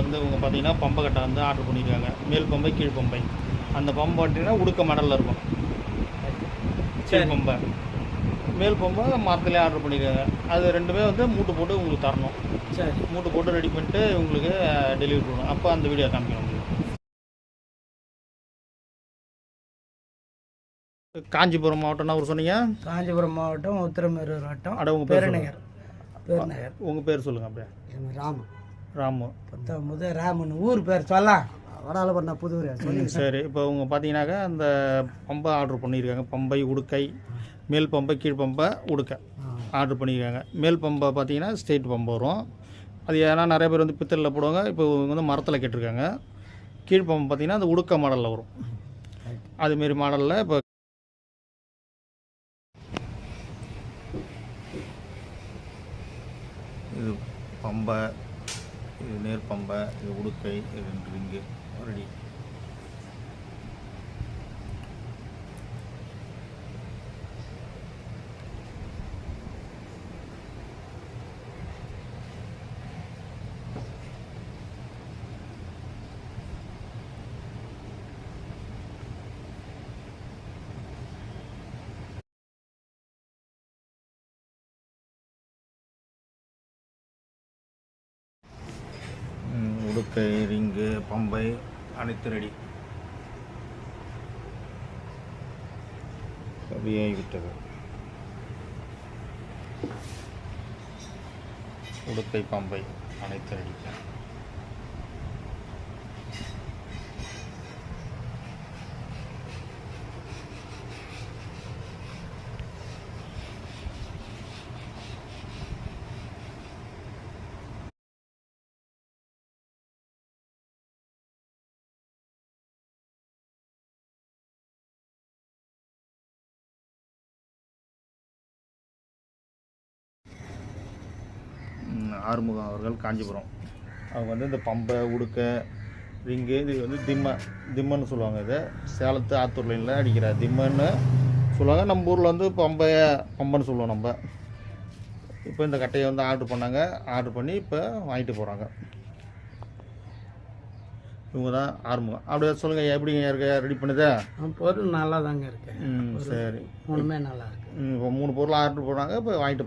வந்து இவங்க பார்த்தீங்கன்னா பம்பை கட்டை வந்து ஆர்டர் பண்ணியிருக்காங்க. மேல் பம்பை கீழ் பம்பை. அந்த பம்பை பார்த்தீங்கன்னா உடுக்க மாடலில் இருக்கும். கீழ் பம்பை. மேல் பம்பை மரத்துலேயே ஆர்டர் பண்ணியிருக்காங்க. அது ரெண்டுமே வந்து மூட்டு போட்டு உங்களுக்கு தரணும். சரி. மூட்டை போட்டு ரெடி பண்ணிட்டு உங்களுக்கு டெலிவரி பண்ணணும் அப்போ அந்த வீடியோ காமிக்கணும் உங்களுக்கு. காஞ்சிபுரம் மாவட்டம்னா ஒரு சொன்னீங்க? காஞ்சிபுரம் மாவட்டம் உத்திரமேரூர் வட்டம் அட உங்கள் பேர் பெருநகர் பெருநகர் உங்கள் பேர் சொல்லுங்கள் அப்படியே. என் ராமு. ராமு பத்தொம்பது ராமன் ஊர் பேர் சொல்லலாம். வடால பண்ண புதூர் சரி. இப்போ அவங்க பார்த்தீங்கன்னாக்கா அந்த பம்பை ஆர்டர் பண்ணியிருக்காங்க. பம்பை உடுக்கை மேல் பம்பை கீழ் பம்பை உடுக்கை ஆர்டர் பண்ணியிருக்காங்க. மேல் பம்பை பார்த்தீங்கன்னா ஸ்ட்ரெயிட் பம்பை வரும். அது ஏன்னா நிறைய பேர் வந்து பித்தளில் போடுவாங்க. இப்போ இவங்க வந்து மரத்தில் கேட்டிருக்காங்க. கீழ் பம்பை பார்த்தீங்கன்னா அந்த உடுக்க மாடலில் வரும். அதுமாரி மாடலில் இப்போ இது பம்பை இது நேர்பம்பை இது உடுக்கை இது ரெண்டு ரிங்கு. ரெடி ம், உடுக்கை ரிங்கு பம்பை அனைத்து ரெடி சரியாகிவிட்டது உடுக்கை பம்பை அனைத்து ரெடி ஆறுமுகம் அவர்கள் காஞ்சிபுரம். அவங்க வந்து இந்த பம்பை உடுக்க ரிங்கு இது வந்து திம்ம திம்மன்னு சொல்லுவாங்க இது. சேலத்து ஆத்தூர் லைனில் அடிக்கிற திம்மன்னு சொல்லுவாங்க. நம்ம ஊரில் வந்து பம்பை பம்பைன்னு சொல்லுவோம் நம்ம. இப்போ இந்த கட்டையை வந்து ஆர்டர் பண்ணாங்க. ஆர்டர் பண்ணி இப்போ வாங்கிட்டு போகிறாங்க இவங்க தான் ஆறுமுகம். அப்படியே சொல்லுங்கள் எப்படிங்க இருக்க? ரெடி பண்ணுதா? பொருள் நல்லா தாங்க இருக்கு. ம் சரி. மூணுமே நல்லா இருக்கு. இப்போ மூணு பொருள் ஆர்டர் போடுறாங்க. இப்போ வாங்கிட்டு